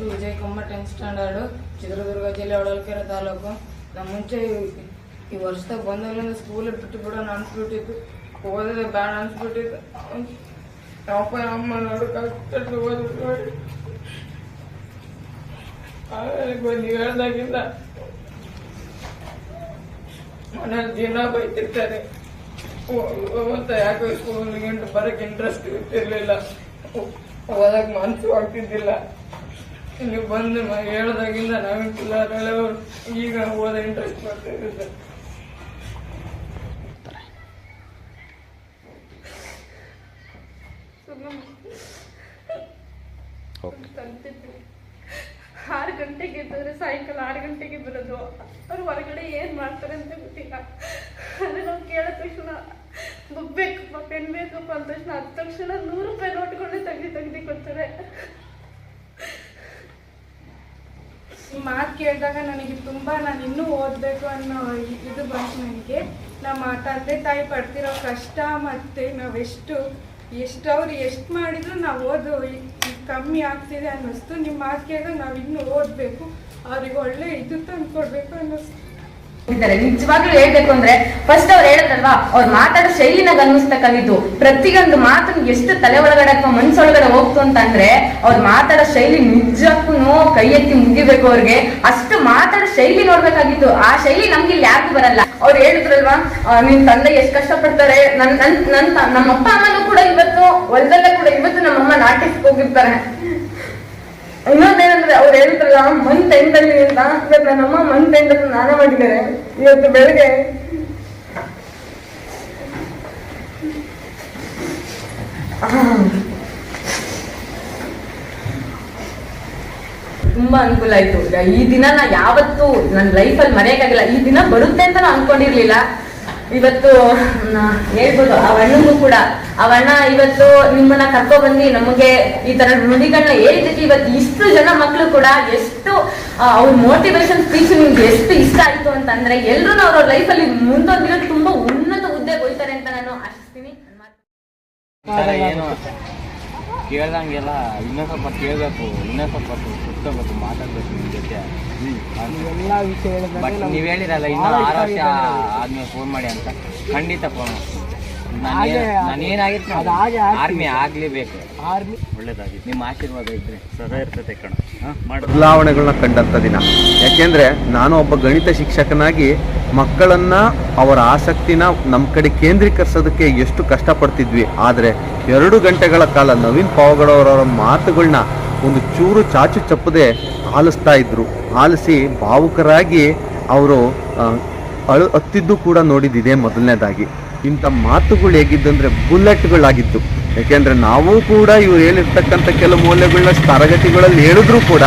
ಹೆಸರು Vijay Kumar tenth standard Chitradurga ಜಿಲ್ಲೆ ಹೊಳಲ್ಕೆರೆ ತಾಲೂಕು. ನಮ್ಮ ಮುಂಚೆ ಈ- ವರ್ಷದಾಗ ಬಂದಾಗಲಿಂದ ಸ್ಕೂಲ್ ಬಿಟ್ಟು ಬಿಡೋಣ ಅನ್ಸ್ಬಿಟ್ಟಿತ್ತು. ಓದೋದೆ ಬೇಡ ಅನ್ಸ್ಬಿಟ್ಟಿತ್ತು. ಅಪ್ಪ ಅಮ್ಮ ನೋಡು ಕಷ್ಟ ನೀವು ಹೇಳ್ದಾಗಿಂದ ಮನೇಲಿ ದಿನ ಬೈತಿರ್ತಾರೆ. ಮತ್ತೆ ಯಾಕೋ ಸ್ಕೂಲ್ಗೆ ಬರಕ್ಕೆ ಇಂಟ್ರೆಸ್ಟ್ ಇರ್ತಿರ್ಲಿಲ್ಲ. ಓದಕ್ ಮನ್ಸು ಆಗ್ತಿದ್ದಿಲ್ಲ. ಇಲ್ಲಿ ಬಂದು ಹೇಳ್ದಾಗಿಂದ ನಾವೇನ್ ಈಗ ಓದ ಇಂಟ್ರೆಸ್ಟ್ ಬರ್ತಾ ಇದೆ ಓಕೆ. ತಂತಿದ್ರು ಆರು ಗಂಟೆಗೆ ಎದ್ದರೆ ಸಾಯಂಕಾಲ ಆರು ಗಂಟೆಗೆ ಬರೋದು. ಅವ್ರು ಹೊರಗಡೆ ಏನು ಮಾಡ್ತಾರೆ ಅಂತ ಗೊತ್ತಿಲ್ಲ. ಅದೇ ನಾವು ಕೇಳಿದ ತಕ್ಷಣ ಬುಕ್ ಬೇಕಪ್ಪ ಪೆನ್ ಬೇಕಪ್ಪ ಅಂದ ತಕ್ಷಣ ಹತ್ತು ತಕ್ಷಣ ನೂರು ರೂಪಾಯಿ ನೋಟ್ಗಳನ್ನ ತೆಗ್ದು ತೆಗ್ದು ಕೊಡ್ತಾರೆ. ಈ ಮಾತು ಕೇಳಿದಾಗ ನನಗೆ ತುಂಬ ನಾನು ಇನ್ನೂ ಓದಬೇಕು ಅನ್ನೋ ಇದು ಬಂತು ನನಗೆ. ನಮ್ಮ ತಂದೆ ತಾಯಿ ಪಡ್ತಿರೋ ಕಷ್ಟ ಮತ್ತು ನಾವೆಷ್ಟು ಎಷ್ಟು ಅವ್ರು ಎಷ್ಟು ಮಾಡಿದ್ರು ನಾವು ಓದು ಕಮ್ಮಿ ಆಗ್ತಿದೆ ಅನ್ನಿಸ್ತು ನಿಮ್ಮ ಮಾತು ಕೇಳಿದಾಗ ನಾವು ಇನ್ನೂ ಓದಬೇಕು. ಅವ್ರಿಗೆ ಒಳ್ಳೆ ಇದು ತಂದು ಕೊಡಬೇಕು ಅನ್ನಿಸ್ತು ಇದ್ದಾರೆ. ನಿಜವಾಗ್ಲೂ ಹೇಳ್ಬೇಕು ಅಂದ್ರೆ ಫಸ್ಟ್ ಅವ್ರು ಹೇಳಿದ್ರಲ್ವಾ, ಅವ್ರು ಮಾತಾಡೋ ಶೈಲಿನಾಗ ಪ್ರತಿ ಪ್ರತಿಯೊಂದು ಮಾತು ಎಷ್ಟು ತಲೆ ಒಳಗಡೆ ಅಥವಾ ಮನ್ಸೊಳಗಡೆ ಹೋಗ್ತು ಅಂತಂದ್ರೆ ಅವ್ರು ಮಾತಾಡೋ ಶೈಲಿ ನಿಜಕ್ಕೂ ಕೈ ಎತ್ತಿ ಮುಗಿಬೇಕು ಅವ್ರಿಗೆ. ಅಷ್ಟು ಮಾತಾಡೋ ಶೈಲಿ ನೋಡ್ಬೇಕಾಗಿತ್ತು ಆ ಶೈಲಿ ನಮ್ಗೆ ಇಲ್ಲಿ ಯಾಕೆ ಬರಲ್ಲ. ಅವ್ರು ಹೇಳಿದ್ರಲ್ವಾ ನಿನ್ ತಂದೆ ಎಷ್ಟು ಕಷ್ಟಪಡ್ತಾರೆ. ನನ್ ನನ್ ನನ್ ನಮ್ಮ ಅಪ್ಪ ಅಮ್ಮನೂ ಕೂಡ ಇವತ್ತು, ಹೊಲದಲ್ಲೇ ಕೂಡ ಇವತ್ತು ನಮ್ಮಮ್ಮ ನಾಟಿಸ್ಗೆ ಹೋಗಿರ್ತಾರೆ. ಇನ್ನೊಂದೇನಂದ್ರೆ ಅವ್ರು ಹೇಳಿದ್ರಲ್ಲ ಮಂತ್ ಅಂತ. ಇವತ್ತು ನನ್ನಮ್ಮ ಮಂತ್ ಎಂಟಲ್ಲಿ ಸ್ನಾನ ಮಾಡಿದ್ದಾರೆ. ಇವತ್ತು ಬೆಳಗ್ಗೆ ತುಂಬಾ ಅನುಕೂಲ ಆಯ್ತು. ಈ ದಿನ ನಾ ಯಾವತ್ತು ನನ್ನ ಲೈಫಲ್ಲಿ ಮರೆಯಕ್ಕಾಗಿಲ್ಲ. ಈ ದಿನ ಬರುತ್ತೆ ಅಂತ ನಾನು ಅನ್ಕೊಂಡಿರ್ಲಿಲ್ಲ. ಇವತ್ತು ಹೇಳ್ಬೋದು, ಆ ಕೂಡ. ಆ ಇವತ್ತು ನಿಮ್ಮನ್ನ ಕರ್ಕೊ ಬಂದು ನಮಗೆ ಈ ತರ ನುಡಿಗಳನ್ನ ಹೇಳಿದ್ದಕ್ಕೆ ಇವತ್ತು ಇಷ್ಟು ಜನ ಮಕ್ಕಳು ಕೂಡ ಎಷ್ಟು ಅವ್ರ ಮೋಟಿವೇಶನ್ ಸ್ಪೀಚ್ ನಿಮ್ಗೆ ಎಷ್ಟು ಇಷ್ಟ ಆಯ್ತು ಅಂತಂದ್ರೆ ಎಲ್ರು ಅವ್ರ ಲೈಫಲ್ಲಿ ಮುಂದೊಂದು ದಿನ ತುಂಬಾ ಉನ್ನತ ಹುದ್ದೆ ಹೋಯ್ತಾರೆ ಅಂತ ನಾನು ಆಶಿಸ್ತೀನಿ. ಕೇಳ್ದಂಗೆಲ್ಲ ಇನ್ನೂ ಸ್ವಲ್ಪ ಕೇಳಬೇಕು ಇನ್ನೂ ಸ್ವಲ್ಪ ಕುತ್ಕೋಬೇಕು ಮಾತಾಡಬೇಕು ನಿಮ್ಮ ಜೊತೆ. ಎಲ್ಲ ವಿಷಯ ಬಟ್ ನೀವು ಹೇಳಿರಲ್ಲ ಇನ್ನೂ ಆರು ವರ್ಷ ಆದ್ಮೇಲೆ ಫೋನ್ ಮಾಡಿ ಅಂತ. ಖಂಡಿತ ಫೋನ್ ಹಾಗೆ ನಾನೇನಾಗಿತ್ತು ಅದು ಹಾಗೆ ಆರ್ಮಿ ಆಗಲೇಬೇಕು. ಆರ್ಮಿ. ಒಳ್ಳೇದಾಗಿ ನಿಮ್ಮ ಆಶೀರ್ವಾದ ಇದ್ರೆ ಸದಾ ಇರ್ತದೆ ಕಣ. ಬದಲಾವಣೆಗಳನ್ನ ಕಂಡಂಥ ದಿನ. ಯಾಕೆಂದ್ರೆ ನಾನು ಒಬ್ಬ ಗಣಿತ ಶಿಕ್ಷಕನಾಗಿ ಮಕ್ಕಳನ್ನ ಅವರ ಆಸಕ್ತಿನ ನಮ್ಮ ಕಡೆ ಕೇಂದ್ರೀಕರಿಸೋದಕ್ಕೆ ಎಷ್ಟು ಕಷ್ಟಪಡ್ತಿದ್ವಿ. ಆದರೆ ಎರಡು ಗಂಟೆಗಳ ಕಾಲ ನವೀನ್ ಪಾವಗಡವರವರ ಮಾತುಗಳನ್ನ ಒಂದು ಚೂರು ಚಾಚು ಚಪ್ಪದೆ ಆಲಿಸ್ತಾ ಇದ್ರು. ಆಲಿಸಿ ಭಾವುಕರಾಗಿ ಅವರು ಅಳು ಹತ್ತಿದ್ದು ಕೂಡ ನೋಡಿದ್ದಿದೆ ಮೊದಲನೇದಾಗಿ. ಇಂಥ ಮಾತುಗಳು ಹೇಗಿದ್ದಂದರೆ ಬುಲೆಟ್ಗಳಾಗಿತ್ತು ಯಾಕೆಂದರೆ ನಾವು ಕೂಡ ಇವ್ರು ಹೇಳಿರ್ತಕ್ಕಂಥ ಕೆಲವು ಮೌಲ್ಯಗಳನ್ನ ತರಗತಿಗಳಲ್ಲಿ ಹೇಳಿದ್ರೂ ಕೂಡ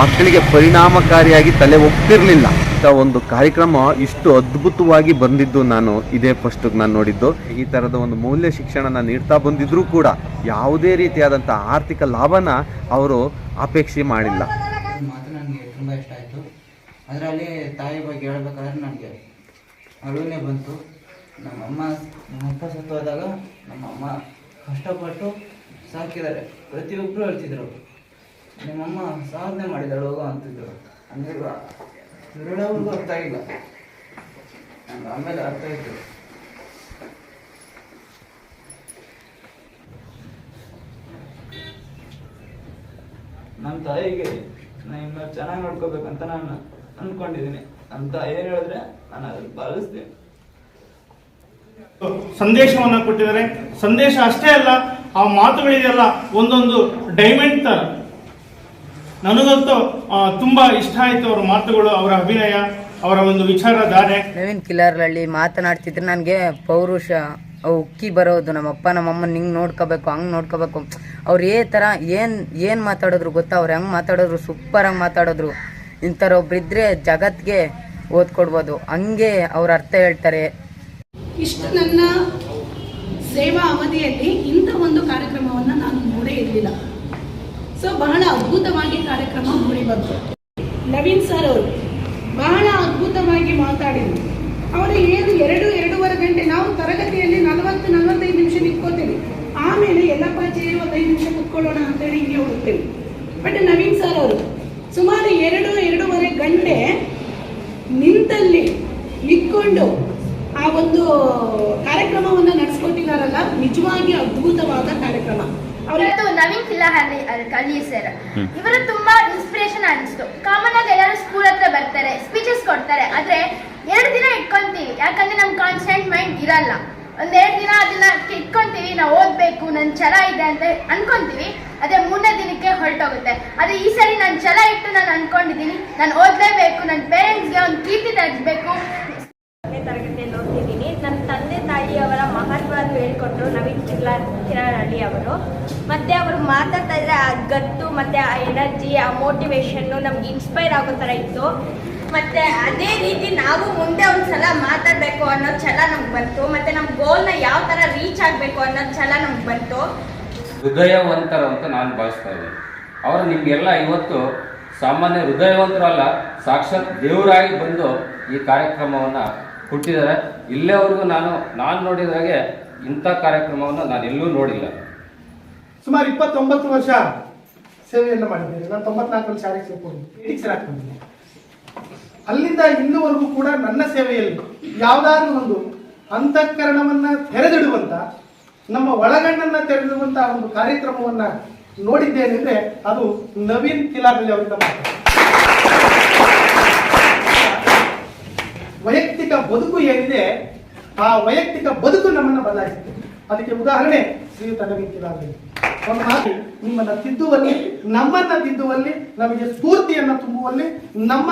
ಮಕ್ಕಳಿಗೆ ಪರಿಣಾಮಕಾರಿಯಾಗಿ ತಲೆ ಒಪ್ತಿರ್ಲಿಲ್ಲ. ಇಂಥ ಒಂದು ಕಾರ್ಯಕ್ರಮ ಇಷ್ಟು ಅದ್ಭುತವಾಗಿ ಬಂದಿದ್ದು ನಾನು ಇದೇ ಫಸ್ಟ್ ನಾನು ನೋಡಿದ್ದು. ಈ ತರದ ಒಂದು ಮೌಲ್ಯ ಶಿಕ್ಷಣನ ನೀಡ್ತಾ ಬಂದಿದ್ರೂ ಕೂಡ ಯಾವುದೇ ರೀತಿಯಾದಂಥ ಆರ್ಥಿಕ ಲಾಭನ ಅವರು ಅಪೇಕ್ಷೆ ಮಾಡಿಲ್ಲ. ಅದರಲ್ಲಿ ತಾಯಿ ಬಗ್ಗೆ ಹೇಳ್ಬೇಕಾದ್ರೆ ನನಗೆ ಅಳುನೇ ಬಂತು. ನಮ್ಮಮ್ಮ ನಮ್ಮಪ್ಪ ಸತ್ತೋದಾಗ ನಮ್ಮಮ್ಮ ಕಷ್ಟಪಟ್ಟು ಸಾಕಿದ್ದಾರೆ. ಪ್ರತಿಯೊಬ್ಬರು ಹೇಳ್ತಿದ್ರು, ನಿಮ್ಮಮ್ಮ ಸಾಧನೆ ಮಾಡಿದಳು ಹೋಗೋ ಅಂತಿದ್ರು. ಅಂದರೆ ಹೇಳೋರ್ಗೂ ಅರ್ಥ ಆಗಿಲ್ಲ ಆಮೇಲೆ ಅರ್ಥ ಆಯಿತು. ನನ್ನ ತಾಯಿಗೆ ನಾನು ಇನ್ನೂ ಚೆನ್ನಾಗಿ ನೋಡ್ಕೋಬೇಕಂತ ನಾನು ಅಂದ್ಕೊಂಡಿದ್ದೀನಿ ಅಂತ ಏನು ಹೇಳಿದ್ರೆ ನಾನು ಅದನ್ನು ಪಾಲಿಸ್ತೀನಿ. ಸಂದೇಶವನ್ನ ಕೊಟ್ಟಿದ್ದಾರೆ. ಸಂದೇಶ ಅಷ್ಟೇ ಅಲ್ಲ, ಆ ಮಾತುಗಳಿದೆಯಲ್ಲ ಒಂದೊಂದು ಡೈಮಂಡ್ ತರ. ನನಗಂತೂ ತುಂಬಾ ಇಷ್ಟ ಆಯ್ತು ಅವರ ಮಾತುಗಳು, ಅವರ ಅಭಿನಯ, ಅವರ ಒಂದು ವಿಚಾರಧಾರೆ. ನವೀನ್ ಕಿಲಾರ್ಲಳ್ಳಿ ಮಾತನಾಡ್ತಿದ್ರೆ ನನಗೆ ಪೌರುಷ ಉಕ್ಕಿ ಬರೋದು, ನಮ್ಮಪ್ಪ, ನಮ್ಮಮ್ಮನ ಹಿಂಗೆ ನೋಡ್ಕೋಬೇಕು, ಹಂಗೆ ನೋಡ್ಕೋಬೇಕು. ಅವ್ರು ಏ ಥರ ಏನು ಏನು ಮಾತಾಡಿದ್ರು ಗೊತ್ತಾ? ಅವ್ರು ಹೆಂಗೆ ಮಾತಾಡೋದ್ರು? ಸೂಪರಾಗಿ ಮಾತಾಡೋದ್ರು. ಇಂಥರೊಬ್ರಿದ್ರೆ ಜಗತ್ತಿಗೆ ಓದ್ಕೊಡ್ಬೋದು. ಹಂಗೆ ಅವ್ರ ಅರ್ಥ ಹೇಳ್ತಾರೆ. ಇಷ್ಟು ನನ್ನ ಸೇವಾ ಅವಧಿಯಲ್ಲಿ ಇಂಥ ಒಂದು ಕಾರ್ಯಕ್ರಮವನ್ನು ನಾನು ನೋಡೇ ಇರಲಿಲ್ಲ. ಸೊ ಬಹಳ ಅದ್ಭುತವಾಗಿ ಕಾರ್ಯಕ್ರಮ ಮೂಡಿ ಬಂತು. ನವೀನ್ ಸರ್ ಅವರು ಬಹಳ ಅದ್ಭುತವಾಗಿ ಮಾತಾಡಿದರು. ಅವರು ಏನು ಎರಡು, ಎರಡೂವರೆ ಗಂಟೆ, ನಾವು ತರಗತಿಯಲ್ಲಿ ನಲವತ್ತು, ನಲವತ್ತೈದು ನಿಮಿಷ ನಿಂತ್ಕೋತೀವಿ. ಆಮೇಲೆ ಎಲ್ಲಪ್ಪಾಚೆ ಒಂದು ಐದು ನಿಮಿಷ ಕುತ್ಕೊಳ್ಳೋಣ ಅಂತೇಳಿ ಹಿಂಗೆ ಹೋಗ್ತೇವೆ. ಬಟ್ ನವೀನ್ ಸರ್ ಅವರು ಸುಮಾರು ಎರಡು, ಎರಡೂವರೆ ಗಂಟೆ ನಿಂತಲ್ಲಿ ನಿಂತ್ಕೊಂಡು ಆ ಒಂದು ಕಾರ್ಯಕ್ರಮವನ್ನು ನಡೆಸ್ಕೊಟ್ಟಿದಾರಲ್ಲ ನಿಜವಾಗಿ ಅದ್ಭುತವಾದ ಕಾರ್ಯಕ್ರಮ. ಅವರು ಇವತ್ತು ನವೀನ್ ಕಿಲ್ಲಹಳ್ಳಿ ಕಳ್ಳಿ ಸರ್. ಇವರು ತುಂಬಾ ಇನ್ಸ್ಪಿರೇಷನ್ ಅನಿಸ್ತು ಕಾಮನ್ ಆಗಿ ಎಲ್ಲರೂ ಸ್ಕೂಲ್ ಹತ್ರ ಬರ್ತಾರೆ ಸ್ಪೀಚಸ್ ಕೊಡ್ತಾರೆ ಆದ್ರೆ ಎರಡು ದಿನ ಇಟ್ಕೊಂತೀವಿ. ಯಾಕಂದ್ರೆ ನಮ್ ಕಾನ್ಸ್ಟೆಂಟ್ ಮೈಂಡ್ ಇರಲ್ಲ. ಒಂದೆರಡು ದಿನ ಅದನ್ನ ಇಟ್ಕೊಂತೀವಿ ನಾವು ಓದ್ಬೇಕು ನನ್ ಛಲ ಇದೆ ಅಂತ ಅನ್ಕೊಂತೀವಿ. ಅದೇ ಮೂರನೇ ದಿನಕ್ಕೆ ಹೊರಟೋಗುತ್ತೆ. ಅದೇ ಈ ಸರಿ ನಾನು ಛಲ ಇಟ್ಟು ನಾನು ಅನ್ಕೊಂಡಿದ್ದೀನಿ. ನಾನು ಓದ್ಲೇಬೇಕು ನನ್ನ ಪೇರೆಂಟ್ಸ್ಗೆ ಒಂದು ಕೀರ್ತಿ ತರಿಸ್ಬೇಕು ತರಗತಿಯಲ್ಲಿ ಓದ್ತಿದ್ದೀನಿ ನನ್ನ ತಂದೆ ತಾಯಿಯವರ ಮಹತ್ವವನ್ನು ಹೇಳ್ಕೊಟ್ರು ನವೀನ್ ಕಿರ್ಲ ಅವರು ಮತ್ತೆ ಅವರು ಮಾತಾಡ್ತಾ ಇದ್ರೆ ಆ ಗತ್ತು ಮತ್ತೆ ಆ ಎನರ್ಜಿ ಆ ಮೋಟಿವೇಶನ್ನು ನಮ್ಗೆ ಇನ್ಸ್ಪೈರ್ ಆಗೋ ಥರ ಇತ್ತು. ಮತ್ತೆ ಅದೇ ರೀತಿ ನಾವು ಮುಂದೆ ಒಂದ್ಸಲ ಮಾತಾಡಬೇಕು ಅನ್ನೋ ಛಲ ನಮ್ಗೆ ಬಂತು. ಮತ್ತೆ ನಮ್ಮ ಗೋಲ್ನ ಯಾವ ಥರ ರೀಚ್ ಆಗಬೇಕು ಅನ್ನೋ ಛಲ ನಮ್ಗೆ ಬಂತು. ಹೃದಯವಂತರು ಅಂತ ನಾನು ಭಾವಿಸ್ತಾ ಇದ್ದೀನಿ. ಅವರು ನಿಮಗೆಲ್ಲ ಇವತ್ತು ಸಾಮಾನ್ಯ ಹೃದಯವಂತರು ಅಲ್ಲ, ಸಾಕ್ಷಾತ್ ದೇವರಾಗಿ ಬಂದು ಈ ಕಾರ್ಯಕ್ರಮವನ್ನು ಹುಟ್ಟಿದ್ದಾರೆ ಇಲ್ಲೇವರೆಗೂ ನಾನು ನಾನು ನೋಡಿದ ಹಾಗೆ ಇಂಥ ಕಾರ್ಯಕ್ರಮವನ್ನು ನಾನು ಎಲ್ಲೂ ನೋಡಿಲ್ಲ. ಸುಮಾರು ಇಪ್ಪತ್ತೊಂಬತ್ತು ವರ್ಷ ಸೇವೆಯನ್ನು ಮಾಡಿದ್ದೇನೆ. ನಾನು ತೊಂಬತ್ನಾಲ್ಕರಲ್ಲಿ ಶಾಲೆಗೆ ಸೇರ್ಕೊಂಡು ಟೀಚರ್ ಆಗ್ತಿದ್ದೀನಿ ಅಲ್ಲಿಂದ ಇನ್ನುವರೆಗೂ ಕೂಡ ನನ್ನ ಸೇವೆಯಲ್ಲಿ ಯಾವುದಾದ್ರೂ ಒಂದು ಅಂತಃಕರಣವನ್ನು ತೆರೆದಿಡುವಂತ, ನಮ್ಮ ಒಳಗಣ್ಣನ್ನ ತೆರೆದಿಡುವಂತ ಒಂದು ಕಾರ್ಯಕ್ರಮವನ್ನ ನೋಡಿದ್ದೇನೆಂದ್ರೆ ಅದು ನವೀನ್ ಕಿಲಾದಲ್ಲಿ ಅವರಿಂದ ಮಾಡ್ತಾರೆ ವೈಯಕ್ತಿಕ ಬದುಕು ಏನಿದೆ, ಆ ವೈಯಕ್ತಿಕ ಬದುಕು ನಮ್ಮನ್ನ ಬದಲಾಯಿಸುತ್ತೆ. ಅದಕ್ಕೆ ಉದಾಹರಣೆ ಶ್ರೀಯುತ ನವೀನ್ ಕಿಲಾದಲ್ಲಿ ನಿಮ್ಮನ್ನ ತಿದ್ದುವಲ್ಲಿ, ನಮ್ಮನ್ನ ತಿದ್ದುವಲ್ಲಿ, ನಮಗೆ ಸ್ಫೂರ್ತಿಯನ್ನ ತುಂಬುವಲ್ಲಿ, ನಮ್ಮ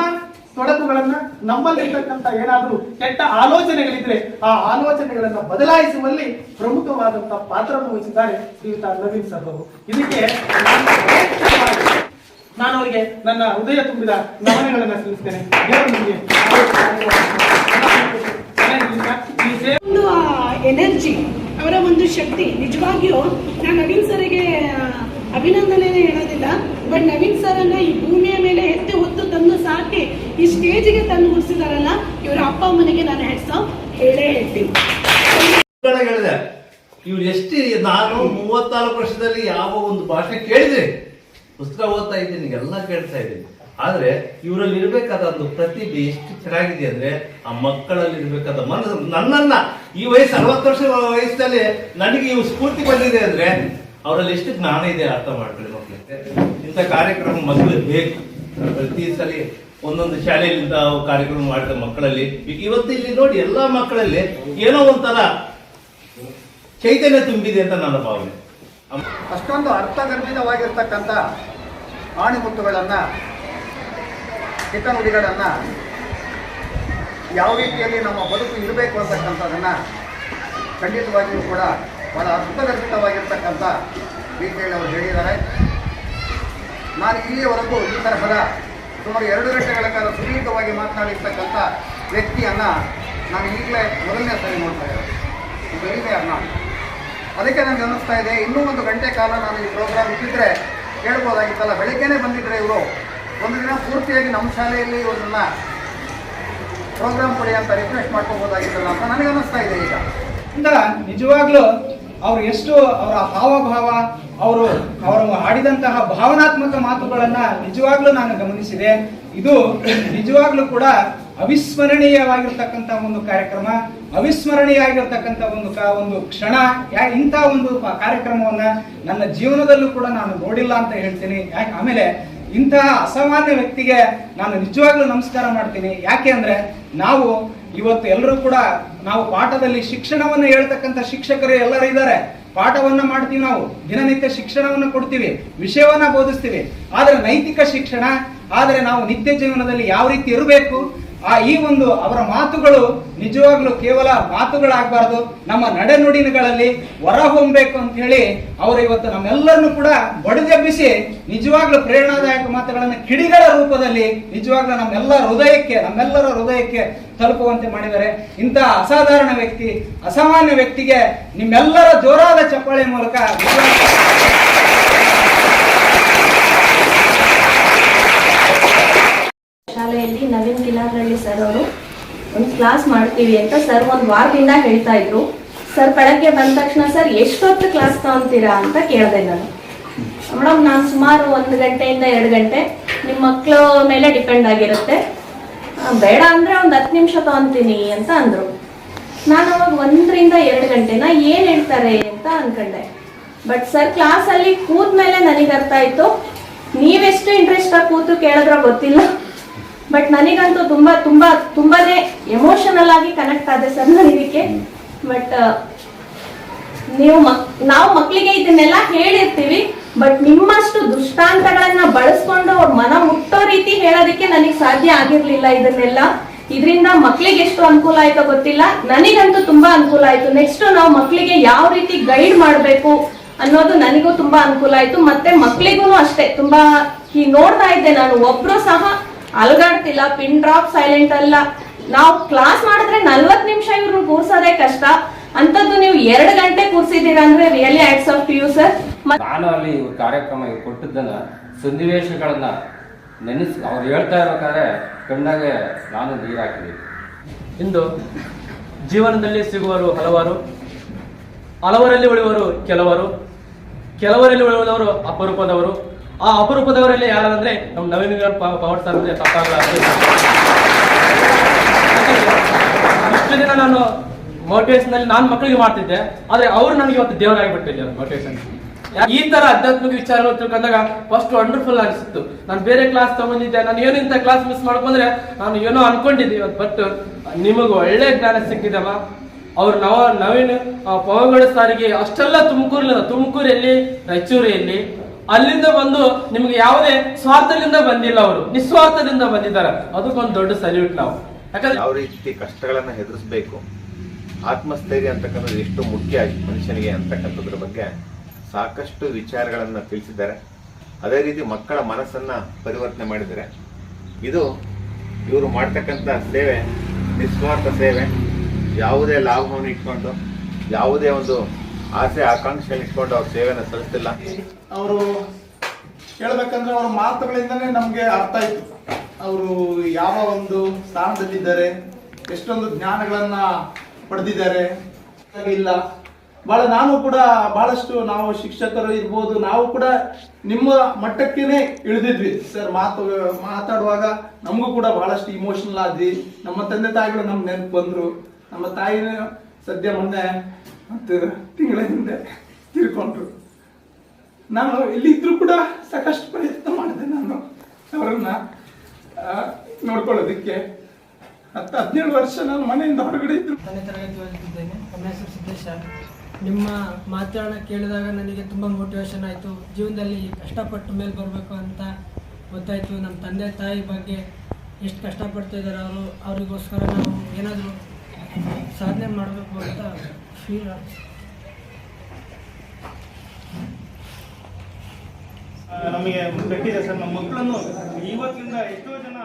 ತೊಡಕುಗಳನ್ನ ನಮ್ಮಲ್ಲಿರ್ತಕ್ಕಂಥ ಏನಾದರೂ ಕೆಟ್ಟ ಆಲೋಚನೆಗಳಿದ್ರೆ ಆ ಆಲೋಚನೆಗಳನ್ನ ಬದಲಾಯಿಸುವಲ್ಲಿ ಪ್ರಮುಖವಾದಂತಹ ಪಾತ್ರವನ್ನು ವಹಿಸಿದ್ದಾರೆ ಶ್ರೀಯುತ ನವೀನ್ ಸರ್ ಇದಕ್ಕೆ ನಾನು ಅವರಿಗೆ ನನ್ನ ಹೃದಯ ತುಂಬಿದ ನಮನೆಗಳನ್ನ ಸಲ್ಲಿಸ್ತೇನೆ. ಎನರ್ಜಿ ಅವರ ಒಂದು ಶಕ್ತಿ, ನಿಜವಾಗಿಯೂ ನಾನು ನವೀನ್ ಸರಿಗೆ ಆ, ಅಭಿನಂದನೆ ಹೇಳೋದಿಲ್ಲ. ಬಟ್ ನವೀನ್ ಸರನ್ನ ಈ ಭೂಮಿಯ ಮೇಲೆ ಎತ್ತಿ ಹೊತ್ತು ತಂದು ಸಾಕಿ ಈ ಸ್ಟೇಜಿಗೆ ತಂದು ಮುಗಿಸಿದಾರಲ್ಲ ಇವರ ಅಪ್ಪ ಅಮ್ಮನಿಗೆ ನಾನು ಹೆಡ್ಸ ಹೇಳೇ ಹೇಳ್ತೀನಿ. ಇವ್ರು ಎಷ್ಟು ನಾನು ಮೂವತ್ನಾಲ್ಕು ವರ್ಷದಲ್ಲಿ ಯಾವ ಒಂದು ಭಾಷೆ ಕೇಳಿದೆ. ಪುಸ್ತಕ ಓದ್ತಾ ಇದ್ದೀನಿ, ಎಲ್ಲ ಕೇಳ್ತಾ ಇದ್ದೀನಿ. ಆದ್ರೆ ಇವರಲ್ಲಿ ಇರ್ಬೇಕಾದ ಒಂದು ಪ್ರತಿಭೆ ಎಷ್ಟು ಚೆನ್ನಾಗಿದೆ ಅಂದ್ರೆ ಆ ಮಕ್ಕಳಲ್ಲಿ ಇರ್ಬೇಕಾದ ಮನಸ್ಸು ನನ್ನನ್ನ ಈ ವಯಸ್ಸು ಅರವತ್ತು ವರ್ಷ ವಯಸ್ಸಲ್ಲಿ ನನಗೆ ಇವು ಸ್ಫೂರ್ತಿ ಬಂದಿದೆ ಅಂದ್ರೆ ಅವರಲ್ಲಿ ಎಷ್ಟು ಜ್ಞಾನ ಇದೆ ಅರ್ಥ ಮಾಡ್ಕೊಳ್ಳಿ ಮಕ್ಕಳಿಗೆ ಇಂಥ ಕಾರ್ಯಕ್ರಮ ಮಕ್ಕಳು ಬೇಕು. ಪ್ರತಿ ಸಲ ಒಂದೊಂದು ಶಾಲೆಯಲ್ಲಿ ಕಾರ್ಯಕ್ರಮ ಮಾಡಿದ ಮಕ್ಕಳಲ್ಲಿ, ಇವತ್ತು ಇಲ್ಲಿ ನೋಡಿ ಎಲ್ಲ ಮಕ್ಕಳಲ್ಲಿ ಏನೋ ಒಂಥರ ಚೈತನ್ಯ ತುಂಬಿದೆ ಅಂತ ನನ್ನ ಭಾವನೆ. ಅಷ್ಟೊಂದು ಅರ್ಥಗರ್ಭಿತವಾಗಿರ್ತಕ್ಕಂಥ ಆಣಿಮುತ್ತುಗಳನ್ನ ಚಿಕ್ಕನುಡಿಗಳನ್ನ ಯಾವ ರೀತಿಯಲ್ಲಿ ನಮ್ಮ ಬದುಕು ಇರಬೇಕು ಅಂತಕ್ಕಂಥದ್ದನ್ನ ಖಂಡಿತವಾಗಿಯೂ ಕೂಡ ಬಹಳ ಅರ್ಥಗರ್ಭಿತವಾಗಿರ್ತಕ್ಕಂಥ ರೀತಿಯಲ್ಲಿ ಅವರು ಹೇಳಿದ್ದಾರೆ. ನಾನು ಇಲ್ಲಿಯವರೆಗೂ ಈ ತರಹದ ಸುಮಾರು ಎರಡು ಗಂಟೆಗಳ ಕಾಲ ಸುದೀರ್ಘವಾಗಿ ಮಾತನಾಡಿರ್ತಕ್ಕಂಥ ವ್ಯಕ್ತಿಯನ್ನು ನಾನು ಈಗಲೇ ಮೊದಲನೇ ಸರಿ ನೋಡ್ತಾ ಇದ್ದೇನೆ ಬೆಳಿಗ್ಗೆ ಅನ್ನ ಅದಕ್ಕೆ ನನಗೆ ಅನ್ನಿಸ್ತಾ ಇದೆ, ಇನ್ನೂ ಒಂದು ಗಂಟೆ ಕಾಲ ನಾನು ಈ ಪ್ರೋಗ್ರಾಮ್ ಇದ್ದಿದ್ರೆ ಕೇಳ್ಬೋದಾಗಿತ್ತಲ್ಲ ಬೆಳಿಗ್ಗೆನೇ ಬಂದಿದ್ದರೆ ಇವರು. ಒಂದು ದಿನ ಪೂರ್ತಿಯಾಗಿ ನಮ್ಮ ಶಾಲೆಯಲ್ಲಿ ಇವ್ರನ್ನ ಪ್ರೋಗ್ರಾಮ್ ಕೊಡಿ ಅಂತ ರಿಕ್ವೆಸ್ಟ್ ಮಾಡ್ಕೋಬೋದಾಗಿತ್ತಲ್ಲ ಅಂತ ನನಗೆ ಅನ್ನಿಸ್ತಾ ಇದೆ ಈಗ. ನಿಜವಾಗ್ಲೂ ಅವ್ರು ಎಷ್ಟು ಅವರ ಹಾವಭಾವ, ಅವರು ಅವರು ಆಡಿದಂತಹ ಭಾವನಾತ್ಮಕ ಮಾತುಗಳನ್ನ ನಿಜವಾಗ್ಲೂ ನಾನು ಗಮನಿಸಿದೆ. ಇದು ನಿಜವಾಗ್ಲೂ ಕೂಡ ಅವಿಸ್ಮರಣೀಯವಾಗಿರ್ತಕ್ಕಂಥ ಒಂದು ಕಾರ್ಯಕ್ರಮ, ಅವಿಸ್ಮರಣೀಯವಾಗಿರ್ತಕ್ಕಂಥ ಒಂದು ಕ- ಒಂದು ಕ್ಷಣ, ಯಾ ಇಂಥ ಒಂದು ಕಾರ್ಯಕ್ರಮವನ್ನ ನನ್ನ ಜೀವನದಲ್ಲೂ ಕೂಡ ನಾನು ನೋಡಿಲ್ಲ ಅಂತ ಹೇಳ್ತೀನಿ. ಯಾಕೆ ಆಮೇಲೆ ಇಂತಹ ಅಸಾಮಾನ್ಯ ವ್ಯಕ್ತಿಗೆ ನಾನು ನಿಜವಾಗ್ಲೂ ನಮಸ್ಕಾರ ಮಾಡ್ತೀನಿ. ಯಾಕೆ ಅಂದ್ರೆ, ನಾವು ಇವತ್ತು ಎಲ್ಲರೂ ಕೂಡ ನಾವು ಪಾಠದಲ್ಲಿ ಶಿಕ್ಷಣವನ್ನು ಹೇಳ್ತಕ್ಕಂಥ ಶಿಕ್ಷಕರು ಎಲ್ಲರೂ ಇದ್ದಾರೆ. ಪಾಠವನ್ನ ಮಾಡ್ತೀವಿ ನಾವು. ದಿನನಿತ್ಯ ಶಿಕ್ಷಣವನ್ನು ಕೊಡ್ತೀವಿ. ವಿಷಯವನ್ನ ಬೋಧಿಸ್ತೀವಿ. ಆದರೆ ನೈತಿಕ ಶಿಕ್ಷಣ, ಆದರೆ ನಾವು ನಿತ್ಯ ಜೀವನದಲ್ಲಿ ಯಾವ ರೀತಿ ಇರಬೇಕು? ಆ ಈ ಒಂದು ಅವರ ಮಾತುಗಳು ನಿಜವಾಗ್ಲೂ ಕೇವಲ ಮಾತುಗಳಾಗಬಾರ್ದು. ನಮ್ಮ ನಡೆನುಡಿಗಳಲ್ಲಿ ಹೊರ ಅಂತ ಹೇಳಿ ಅವರು ಇವತ್ತು ನಮ್ಮೆಲ್ಲರನ್ನು ಕೂಡ ಬಡಿದೆಬ್ಬಿಸಿ ನಿಜವಾಗ್ಲೂ ಪ್ರೇರಣಾದಾಯಕ ಮಾತುಗಳನ್ನು ಕಿಡಿಗಳ ರೂಪದಲ್ಲಿ ನಿಜವಾಗ್ಲೂ ನಮ್ಮೆಲ್ಲ ಹೃದಯಕ್ಕೆ, ನಮ್ಮೆಲ್ಲರ ಹೃದಯಕ್ಕೆ ತಲುಪುವಂತೆ ಮಾಡಿದ್ದಾರೆ. ಇಂಥ ಅಸಾಧಾರಣ ವ್ಯಕ್ತಿ, ಅಸಾಮಾನ್ಯ ವ್ಯಕ್ತಿಗೆ ನಿಮ್ಮೆಲ್ಲರ ಜೋರಾದ ಚಪ್ಪಾಳೆ ಮೂಲಕ ಶಾಲೆಯಲ್ಲಿ ನವೀನ್ ಕಿಲಾರಳ್ಳಿ ಸರ್ ಅವರು ಒಂದು ಕ್ಲಾಸ್ ಮಾಡ್ತೀವಿ ಅಂತ ಸರ್ ಒಂದು ವಾರದಿಂದ ಹೇಳ್ತಾ ಇದ್ರು. ಸರ್ ಬೆಳಗ್ಗೆ ಬಂದ ತಕ್ಷಣ ಸರ್ ಎಷ್ಟೊತ್ತು ಕ್ಲಾಸ್ ತಗೊಂತೀರಾ ಅಂತ ಕೇಳಿದೆ ನಾನು. ಮೇಡಮ್ ನಾನು ಸುಮಾರು ಒಂದು ಗಂಟೆಯಿಂದ ಎರಡು ಗಂಟೆ. ನಿಮ್ಮ ಮಕ್ಕಳ ಮೇಲೆ ಡಿಪೆಂಡ್ ಆಗಿರುತ್ತೆ. ಬೇಡ ಅಂದರೆ ಒಂದು ಹತ್ತು ನಿಮಿಷ ತಗೊಂತೀನಿ ಅಂತ ಅಂದರು. ನಾನು ಅವಾಗ ಒಂದರಿಂದ ಎರಡು ಗಂಟೆನ ಏನು ಹೇಳ್ತಾರೆ ಅಂತ ಅಂದ್ಕೊಂಡೆ ಬಟ್ ಸರ್ ಕ್ಲಾಸಲ್ಲಿ ಕೂತ್ಮೇಲೆ ನನಗೆ ಅರ್ಥ ಆಯಿತು. ನೀವೆಷ್ಟು ಇಂಟ್ರೆಸ್ಟಾಗಿ ಕೂತು ಕೇಳಿದ್ರೆ ಗೊತ್ತಿಲ್ಲ. ಬಟ್ ನನಗಂತೂ ತುಂಬಾ ತುಂಬಾ ತುಂಬಾನೇ ಎಮೋಷನಲ್ ಆಗಿ ಕನೆಕ್ಟ್ ಆದೆ ಸರ್ ನಾನು ಇದಕ್ಕೆ. ಬಟ್ ನೀವು ಮಕ್ ನಾವು ಮಕ್ಕಳಿಗೆ ಇದನ್ನೆಲ್ಲ ಹೇಳಿರ್ತೀವಿ ಬಟ್ ನಿಮ್ಮಷ್ಟು ದುಷ್ಟಾಂತಗಳನ್ನ ಬಳಸ್ಕೊಂಡು ಅವ್ರ ಮನ ಮುಟ್ಟೋ ರೀತಿ ಹೇಳೋದಕ್ಕೆ ನನಗೆ ಸಾಧ್ಯ ಆಗಿರ್ಲಿಲ್ಲ ಇದನ್ನೆಲ್ಲ. ಇದರಿಂದ ಮಕ್ಕಳಿಗೆ ಎಷ್ಟು ಅನುಕೂಲ ಆಯ್ತೋ ಗೊತ್ತಿಲ್ಲ. ನನಗಂತೂ ತುಂಬಾ ಅನುಕೂಲ ಆಯ್ತು. ನೆಕ್ಸ್ಟ್ ನಾವು ಮಕ್ಕಳಿಗೆ ಯಾವ ರೀತಿ ಗೈಡ್ ಮಾಡಬೇಕು ಅನ್ನೋದು ನನಗೂ ತುಂಬಾ ಅನುಕೂಲ ಆಯ್ತು. ಮತ್ತೆ ಮಕ್ಕಳಿಗೂ ಅಷ್ಟೇ. ತುಂಬಾ ಈ ನೋಡ್ತಾ ಇದ್ದೆ ನಾನು. ಒಬ್ರು ಸಹ ಅಲ್ಗಾಡ್ತಿಲ್ಲ ಪಿನ್ ಡ್ರಾಪ್ ಸೈಲೆಂಟ್ ಅಲ್ಲ. ನಾವು ಕ್ಲಾಸ್ ಮಾಡಿದ್ರೆ ನಲ್ವತ್ ನಿಮಿಷ ಇವ್ರನ್ನ ಕೂರ್ಸೋದೇ ಕಷ್ಟ. ಅಂತದ್ದು ನೀವು ಎರಡು ಗಂಟೆ ಕೂರ್ಸಿದ್ದೀರಾ ಅಂದ್ರೆ really hats off to you sir ನಾನು ಅಲ್ಲಿ ಇವ್ರ ಕಾರ್ಯಕ್ರಮ ಕೊಟ್ಟಿದ್ದನ್ನ ಸನ್ನಿವೇಶಗಳನ್ನ ನೆನೆಸ್ ಅವ್ರು ಹೇಳ್ತಾ ಇರ್ಬೇಕಾದ್ರೆ ಕಣ್ಣಾಗೆ ನಾನು ನೀರಾಕಿದೆ ಇಂದು ಜೀವನದಲ್ಲಿ ಸಿಗುವರು ಹಲವಾರು ಹಲವರಲ್ಲಿ ಉಳಿಯುವರು ಕೆಲವರು ಕೆಲವರಲ್ಲಿ ಉಳಿಯುವವರು ಅಪರೂಪದವರು. ಆ ಅಪರೂಪದವರಲ್ಲಿ ಯಾರಂದ್ರೆ ನಮ್ಮ ನವೀನ್ ಪವರ್ ಸರ್ ಅಂದ್ರೆ ಇಷ್ಟು ದಿನ ನಾನು ಮೋಟಿವೇಶನ್ ಅಲ್ಲಿ ನಾನು ಮಕ್ಕಳಿಗೆ ಮಾಡ್ತಿದ್ದೆ, ಆದ್ರೆ ಅವರು ನನಗೆ ಇವತ್ತು ದೇವರಾಗಿಬಿಟ್ಟಿದ್ದಾರೆ ಮೋಟಿವೇಶನ್ ಈ ತರ ಆಧ್ಯಾತ್ಮಿಕ ವಿಚಾರಗಳು ತಿಳ್ಕೊಂಡಾಗ ಫಸ್ಟ್ ವಂಡರ್ಫುಲ್ ಅನಿಸಿತ್ತು ನಾನು ಬೇರೆ ಕ್ಲಾಸ್ ತಗೊಂಡಿದ್ದೆ, ನಾನು ಏನು ಇಂಥ ಕ್ಲಾಸ್ ಮಿಸ್ ಮಾಡ್ಕೊಂಡ್ರೆ ನಾನು ಏನೋ ಅನ್ಕೊಂಡಿದ್ದೆ ಇವತ್ತು ಬಟ್ ನಿಮಗೆ ಒಳ್ಳೆ ಜ್ಞಾನ ಸಿಕ್ಕಿದಮ್ಮ ಅವ್ರು ನವ, ನವೀನ್ ಪವಗಡ ಸಾರಿಗೆ ಅಷ್ಟೆಲ್ಲ ತುಮಕೂರಿನ ತುಮಕೂರಲ್ಲಿ ರಾಯಚೂರಿಯಲ್ಲಿ ಅಲ್ಲಿಂದ ಬಂದು ನಿಮ್ಗೆ ಯಾವುದೇ ಸ್ವಾರ್ಥದಿಂದ ಬಂದಿಲ್ಲ ಅವರು. ನಿಸ್ವಾರ್ಥದಿಂದ ಬಂದಿದ್ದಾರೆ. ಅದಕ್ಕೊಂದು ದೊಡ್ಡ ಸಲ್ಯೂಟ್ ನಾವು. ಯಾಕಂದ್ರೆ ಯಾವ ರೀತಿ ಕಷ್ಟಗಳನ್ನ ಎದುರಿಸಬೇಕು ಆತ್ಮಸ್ಥೈರ್ಯ ಅಂತಕ್ಕಂಥದ್ದು ಎಷ್ಟು ಮುಖ್ಯ ಮನುಷ್ಯನಿಗೆ ಅಂತಕ್ಕಂಥದ್ರ ಬಗ್ಗೆ ಸಾಕಷ್ಟು ವಿಚಾರಗಳನ್ನ ತಿಳಿಸಿದ್ದಾರೆ. ಅದೇ ರೀತಿ ಮಕ್ಕಳ ಮನಸ್ಸನ್ನ ಪರಿವರ್ತನೆ ಮಾಡಿದ್ದಾರೆ. ಇದು ಇವರು ಮಾಡ್ತಕ್ಕಂಥ ಸೇವೆ, ನಿಸ್ವಾರ್ಥ ಸೇವೆ. ಯಾವುದೇ ಲಾಭವನ್ನು ಇಟ್ಕೊಂಡು, ಯಾವುದೇ ಒಂದು ಆಸೆ, ಆಕಾಂಕ್ಷೆ ಇಟ್ಕೊಂಡು ಅವ್ರ ಸೇವೆಯನ್ನು ಸಲ್ಲಿಸ್ತಿಲ್ಲ. ಅವರು ಹೇಳ್ಬೇಕಂದ್ರೆ ಅವ್ರ ಮಾತುಗಳಿಂದನೇ ನಮಗೆ ಅರ್ಥ ಆಯ್ತು. ಅವರು ಯಾವ ಒಂದು ಸ್ಥಾನದಲ್ಲಿದ್ದಾರೆ, ಎಷ್ಟೊಂದು ಜ್ಞಾನಗಳನ್ನ ಪಡೆದಿದ್ದಾರೆ, ಇಲ್ಲ. ಬಹಳ ನಾನು ಕೂಡ ಬಹಳಷ್ಟು ನಾವು ಶಿಕ್ಷಕರು ಇರ್ಬೋದು, ನಾವು ಕೂಡ ನಿಮ್ಮ ಮಟ್ಟಕ್ಕೇನೆ ಇಳಿದಿದ್ವಿ. ಸರ್, ಮಾತು, ಮಾತಾಡುವಾಗ ನಮಗೂ ಕೂಡ ಬಹಳಷ್ಟು ಇಮೋಷನಲ್ ಆದ್ವಿ. ನಮ್ಮ ತಂದೆ ತಾಯಿಗಳು ನಮ್ಮ ನೆನಪು ಬಂದ್ರು. ನಮ್ಮ ತಾಯಿನ ಸದ್ಯ ಮೊನ್ನೆ ಹತ್ತು ತಿಂಗಳ ಹಿಂದೆ ತಿರ್ಕೊಂಡ್ರು. ನಾನು ಇಲ್ಲಿದ್ದರೂ ಕೂಡ ಸಾಕಷ್ಟು ಪ್ರಯತ್ನ ಮಾಡಿದೆ ನಾನು. ಅವರನ್ನ ನೋಡ್ಕೊಳ್ಳೋದಿಕ್ಕೆ ನೋಡ್ಕೊಳ್ಳೋದಕ್ಕೆ. ಹತ್ತು ಹದಿನೇಳು ವರ್ಷ ನಾನು ಮನೆಯಿಂದ ಹೊರಗಡೆ ಇದ್ದರು ಮನೆ ತರಗತಿ ಓದುತ್ತಿದ್ದೇನೆ ನನ್ನ ಹೆಸರು ಸಿದ್ದೇಶ. ನಿಮ್ಮ ಮಾತಾಡ ಕೇಳಿದಾಗ ನನಗೆ ತುಂಬ ಮೋಟಿವೇಶನ್ ಆಯಿತು. ಜೀವನದಲ್ಲಿ ಕಷ್ಟಪಟ್ಟು ಮೇಲೆ ಬರಬೇಕು ಅಂತ ಗೊತ್ತಾಯಿತು. ನಮ್ಮ ತಂದೆ, ತಾಯಿ ಬಗ್ಗೆ ಎಷ್ಟು ಕಷ್ಟಪಡ್ತಿದ್ದಾರೆ ಅವರು, ಅವರಿಗೋಸ್ಕರ ನಾವು ಏನಾದರೂ ಸಾಧನೆ ಮಾಡಬೇಕು ಅಂತ ನಮಗೆ ಕಟ್ಟಿದೆ ಸರ್ ನಮ್ಮ ಮಕ್ಕಳನ್ನು ಇವತ್ತಿಂದ ಎಷ್ಟೋ ಜನ